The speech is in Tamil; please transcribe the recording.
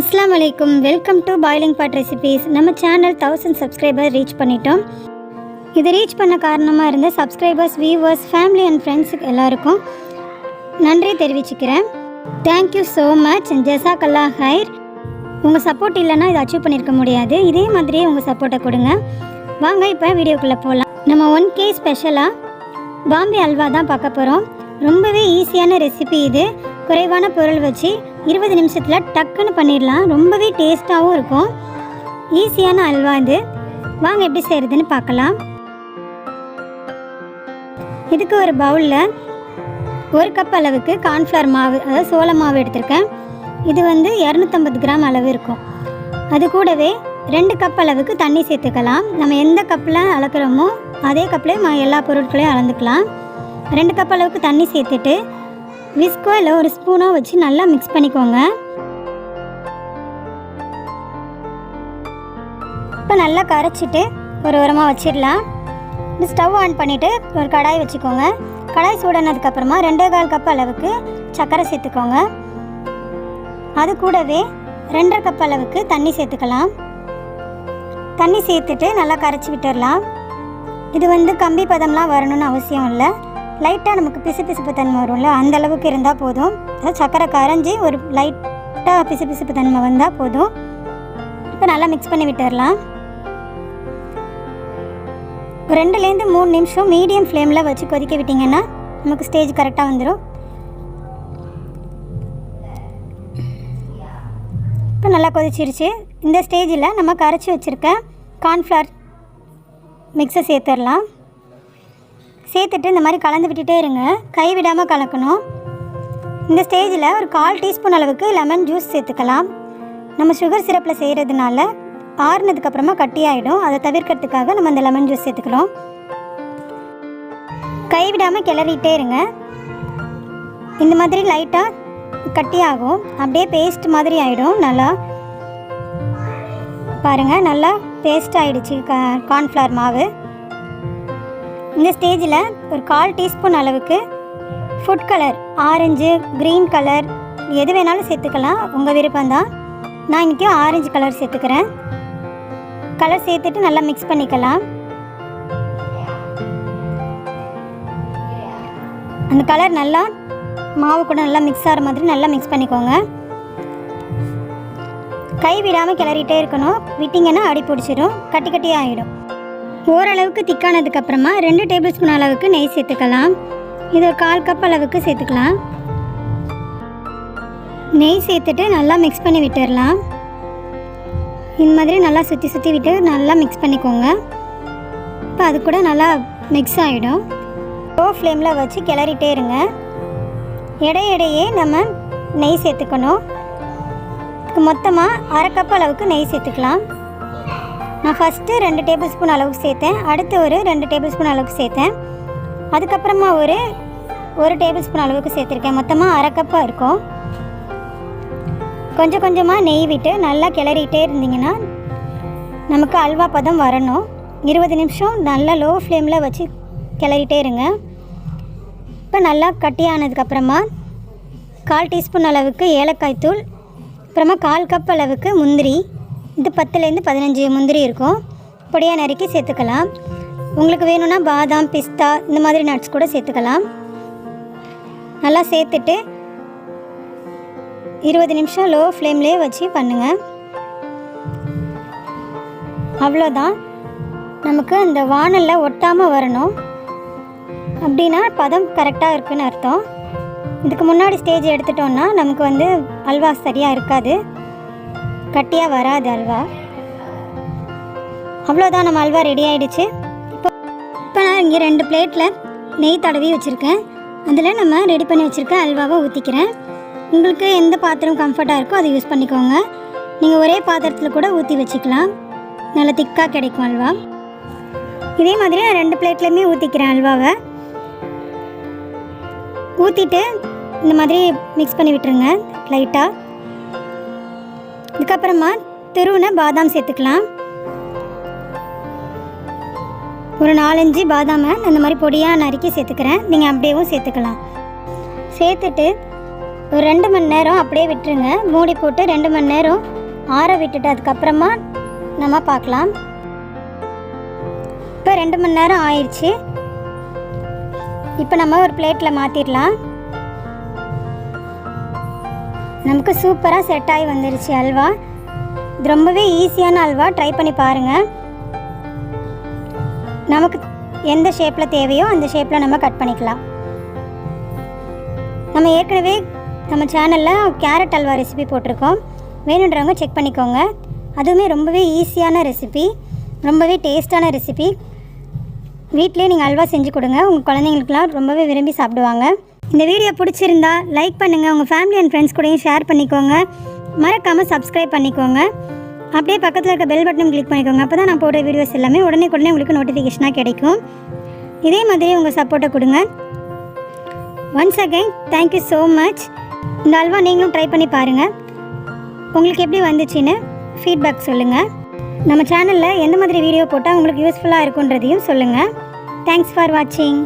அஸ்லாம் அலைக்கும் welcome to boiling pot recipes நம்ம சேனல் தௌசண்ட் சப்ஸ்கிரைபர் ரீச் பண்ணிட்டோம். இதை ரீச் பண்ண காரணமாக இருந்த சப்ஸ்கிரைபர்ஸ் வியூவர்ஸ் ஃபேமிலி அண்ட் ஃப்ரெண்ட்ஸுக்கு எல்லாருக்கும் நன்றி தெரிவிச்சுக்கிறேன். தேங்க்யூ ஸோ மச் ஜெசா கல்லா ஹைர் உங்கள் சப்போர்ட் இல்லைன்னா இதை அச்சீவ் பண்ணியிருக்க முடியாது. இதே மாதிரியே உங்கள் சப்போர்ட்டை கொடுங்க. வாங்க இப்போ வீடியோக்குள்ளே போகலாம் நம்ம ஒன் கே ஸ்பெஷலாக பாம்பே அல்வா தான் பார்க்க போகிறோம் ரொம்பவே ஈஸியான ரெசிபி இது. குறைவான பொருள் வச்சு இருபது நிமிஷத்தில் டக்குன்னு பண்ணிடலாம். ரொம்பவே டேஸ்ட்டாகவும் இருக்கும். ஈஸியான அல்வா இது. வாங்க எப்படி செய்கிறதுன்னு பார்க்கலாம். இதுக்கு ஒரு பவுலில் ஒரு கப் அளவுக்கு கார்ன்ஃப்ளவர் மாவு அதாவது சோள மாவு எடுத்திருக்கேன். இது வந்து இரநூத்தம்பது கிராம் அளவு இருக்கும். அது கூடவே ரெண்டு கப் அளவுக்கு தண்ணி சேர்த்துக்கலாம். நம்ம எந்த கப்பில் அளக்குறோமோ அதே கப்பில் எல்லா பொருட்களையும் அளந்துக்கலாம். ரெண்டு கப் அளவுக்கு தண்ணி சேர்த்துட்டு விஸ்கோ இல்லை ஒரு ஸ்பூனோ வச்சு நல்லா மிக்ஸ் பண்ணிக்கோங்க. இப்போ நல்லா கரைச்சிட்டு ஒரு உரமாக வச்சிடலாம். ஸ்டவ் ஆன் பண்ணிவிட்டு ஒரு கடாய் வச்சுக்கோங்க. கடாய் சூடானதுக்கப்புறமா ரெண்டே கால் கப் அளவுக்கு சர்க்கரை சேர்த்துக்கோங்க. அது கூடவே ரெண்டரை கப் அளவுக்கு தண்ணி சேர்த்துக்கலாம். தண்ணி சேர்த்துட்டு நல்லா கரைச்சி விட்டுடலாம். இது வந்து கம்பி பதம்லாம் வரணும்னு அவசியம் இல்லை. லைட்டாக நமக்கு பிசு பிசுப்பு தன்மை வரும்ல அந்த அளவுக்கு இருந்தால் போதும். அதாவது சக்கரை கரைஞ்சி ஒரு லைட்டாக பிசு பிசுப்பு தன்மை வந்தால் போதும். இப்போ நல்லா மிக்ஸ் பண்ணி விட்டுடலாம் ஒரு ரெண்டுலேருந்து மூணு நிமிஷம் மீடியம் ஃப்ளேமில் வச்சு கொதிக்க விட்டிங்கன்னா நமக்கு ஸ்டேஜ் கரெக்டாக வந்துடும் இப்போ நல்லா கொதிச்சிருச்சு. இந்த ஸ்டேஜில் நம்ம கரைச்சி வச்சுருக்க கார்ன்ஃப்ளவர் மிக்ஸை சேர்த்துடலாம் சேர்த்துட்டு இந்த மாதிரி கலந்து விட்டுட்டே இருங்க. கை விடாமல் கலக்கணும். இந்த ஸ்டேஜில் ஒரு கால் டீஸ்பூன் அளவுக்கு லெமன் ஜூஸ் சேர்த்துக்கலாம். நம்ம சுகர் சிரப்பில் செய்கிறதுனால ஆறுனதுக்கப்புறமா கட்டியாயிடும் அதை தவிர்க்கிறதுக்காக நம்ம இந்த லெமன் ஜூஸ் சேர்த்துக்கிறோம். கை விடாமல் கிளறிட்டே இருங்க. இந்த மாதிரி லைட்டாக கட்டியாகும் அப்படியே பேஸ்ட் மாதிரி ஆகிடும் நல்லா பாருங்கள் நல்லா பேஸ்ட் ஆகிடுச்சு கார்ன்ஃப்ளவர் மாவு. இந்த ஸ்டேஜில் ஒரு கால் டீஸ்பூன் அளவுக்கு food colour orange green colour எது வேணாலும் சேர்த்துக்கலாம். உங்கள் விருப்பம்தான். நான் இன்றைக்கி ஆரஞ்சு கலர் சேர்த்துக்கிறேன். கலர் சேர்த்துட்டு நல்லா மிக்ஸ் பண்ணிக்கலாம். அந்த கலர் நல்லா மாவு கூட நல்லா மிக்ஸ் ஆகிற மாதிரி நல்லா மிக்ஸ் பண்ணிக்கோங்க. கை விடாமல் கிளறிட்டே இருக்கணும். விட்டிங்கன்னா அடி பிடிச்சிடும் கட்டி கட்டியாக ஆகிடும் ஓரளவுக்கு திக்கானதுக்கு அப்புறமா ரெண்டு டேபிள் ஸ்பூன் அளவுக்கு நெய் சேர்த்துக்கலாம். இது ஒரு கால் கப் அளவுக்கு சேர்த்துக்கலாம். நெய் சேர்த்துட்டு நல்லா மிக்ஸ் பண்ணி விட்டுடலாம். இந்த மாதிரி நல்லா சுற்றி சுற்றி விட்டு நல்லா மிக்ஸ் பண்ணிக்கோங்க. இப்போ அது கூட நல்லா மிக்ஸ் ஆகிடும் லோ ஃப்ளேமில் வச்சு கிளறிட்டே இருங்க. இடையிடையே நம்ம நெய் சேர்த்துக்கணும். இதுக்கு மொத்தமாக அரை கப் அளவுக்கு நெய் சேர்த்துக்கலாம். நான் ஃபஸ்ட்டு ரெண்டு டேபிள் ஸ்பூன் அளவுக்கு சேர்த்தேன். அடுத்து ஒரு ரெண்டு டேபிள் ஸ்பூன் அளவுக்கு சேர்த்தேன். அதுக்கப்புறமா ஒரு ஒரு டேபிள் ஸ்பூன் அளவுக்கு சேர்த்துருக்கேன். மொத்தமாக அரை கப்பாக இருக்கும். கொஞ்சம் கொஞ்சமாக நெய் விட்டு நல்லா கிளறிட்டே இருந்தீங்கன்னா நமக்கு அல்வா பதம் வரணும். இருபது நிமிஷம் நல்லா லோ ஃப்ளேமில் வச்சு கிளறிட்டே இருங்க. இப்போ நல்லா கட்டி ஆனதுக்கப்புறமா கால் டீஸ்பூன் அளவுக்கு ஏலக்காய் தூள் அப்புறமா கால் கப் அளவுக்கு முந்திரி இது பத்துலேருந்து பதினஞ்சு முந்திரி இருக்கும். பொடியாக நறுக்கி சேர்த்துக்கலாம். உங்களுக்கு வேணும்னா பாதாம் பிஸ்தா இந்த மாதிரி நட்ஸ் கூட சேர்த்துக்கலாம். நல்லா சேர்த்துட்டு இருபது நிமிஷம் லோ ஃப்ளேம்லேயே வச்சு பண்ணுங்கள் அவ்வளோதான். நமக்கு அந்த வானலில் ஒட்டாமல் வரணும். அப்படின்னா பதம் கரெக்டாக இருக்குன்னு அர்த்தம். இதுக்கு முன்னாடி ஸ்டேஜ் எடுத்துட்டோன்னா நமக்கு வந்து அல்வா சரியாக இருக்காது. கட்டியாக வராது அல்வா? அவ்வளோதான் நம்ம அல்வா ரெடி ஆகிடுச்சு இப்போ இப்போ நான் இங்கே ரெண்டு பிளேட்டில் நெய் தடவி வச்சுருக்கேன். அதில் நம்ம ரெடி பண்ணி வச்சுருக்க அல்வாவை ஊற்றிக்கிறேன் உங்களுக்கு எந்த பாத்திரம் கம்ஃபர்ட்டாக இருக்கோ அதை யூஸ் பண்ணிக்கோங்க. நீங்கள் ஒரே பாத்திரத்தில் கூட ஊற்றி வச்சுக்கலாம். நல்லா திக்காக கிடைக்கும் அல்வா. இதே மாதிரி நான் ரெண்டு பிளேட்லேயுமே ஊற்றிக்கிறேன் அல்வாவை. ஊற்றிட்டு இந்த மாதிரி மிக்ஸ் பண்ணி விட்டுருங்க லைட்டாக இதுக்கப்புறமா துருவின பாதாம் சேர்த்துக்கலாம். ஒரு நாலஞ்சு பாதாமை அந்த மாதிரி பொடியாக நறுக்கி சேர்த்துக்கிறேன். நீங்கள் அப்படியேவும் சேர்த்துக்கலாம். சேர்த்துட்டு ஒரு ரெண்டு மணி நேரம் அப்படியே விட்டுருங்க. மூடி போட்டு ரெண்டு மணி நேரம் ஆற விட்டுட்டு அதுக்கப்புறமா நம்ம பார்க்கலாம். இப்போ ரெண்டு மணி நேரம் ஆயிடுச்சு. இப்போ நம்ம ஒரு பிளேட்டில் மாற்றிடலாம் நமக்கு சூப்பராக செட் ஆகி வந்துருச்சு அல்வா. இது ரொம்பவே ஈஸியான அல்வா. ட்ரை பண்ணி பாருங்கள் நமக்கு எந்த ஷேப்பில் தேவையோ அந்த ஷேப்பில் நம்ம கட் பண்ணிக்கலாம். நம்ம ஏற்கனவே நம்ம சேனலில் கேரட் அல்வா ரெசிபி போட்டிருக்கோம். வேணுன்றவங்க செக் பண்ணிக்கோங்க. அதுவுமே ரொம்பவே ஈஸியான ரெசிபி ரொம்பவே டேஸ்டான ரெசிபி வீட்டிலே நீங்கள் அல்வா செஞ்சு கொடுங்க. உங்கள் குழந்தைங்களுக்குலாம் ரொம்பவே விரும்பி சாப்பிடுவாங்க. இந்த வீடியோ பிடிச்சிருந்தா லைக் பண்ணுங்கள் உங்கள் ஃபேமிலி அண்ட் ஃப்ரெண்ட்ஸ் கூடயும் ஷேர் பண்ணிக்கோங்க. மறக்காமல் சப்ஸ்கிரைப் பண்ணிக்கோங்க. அப்படியே பக்கத்தில் இருக்க பெல் பட்டனும் கிளிக் பண்ணிக்கோங்க. அப்போ தான் நான் போடுற வீடியோஸ் எல்லாமே உடனே உடனே உங்களுக்கு நோட்டிஃபிகேஷனாக கிடைக்கும். இதே மாதிரி உங்கள் சப்போர்ட்டை கொடுங்க. Once again thank you so much இந்த அல்வா நீங்களும் ட்ரை பண்ணி பாருங்கள் உங்களுக்கு எப்படி வந்துச்சுன்னு ஃபீட்பேக் சொல்லுங்கள் நம்ம சேனலில் எந்த மாதிரி வீடியோ போட்டால் உங்களுக்கு யூஸ்ஃபுல்லாக இருக்குன்றதையும் சொல்லுங்கள் தேங்க்ஸ் ஃபார் வாட்சிங்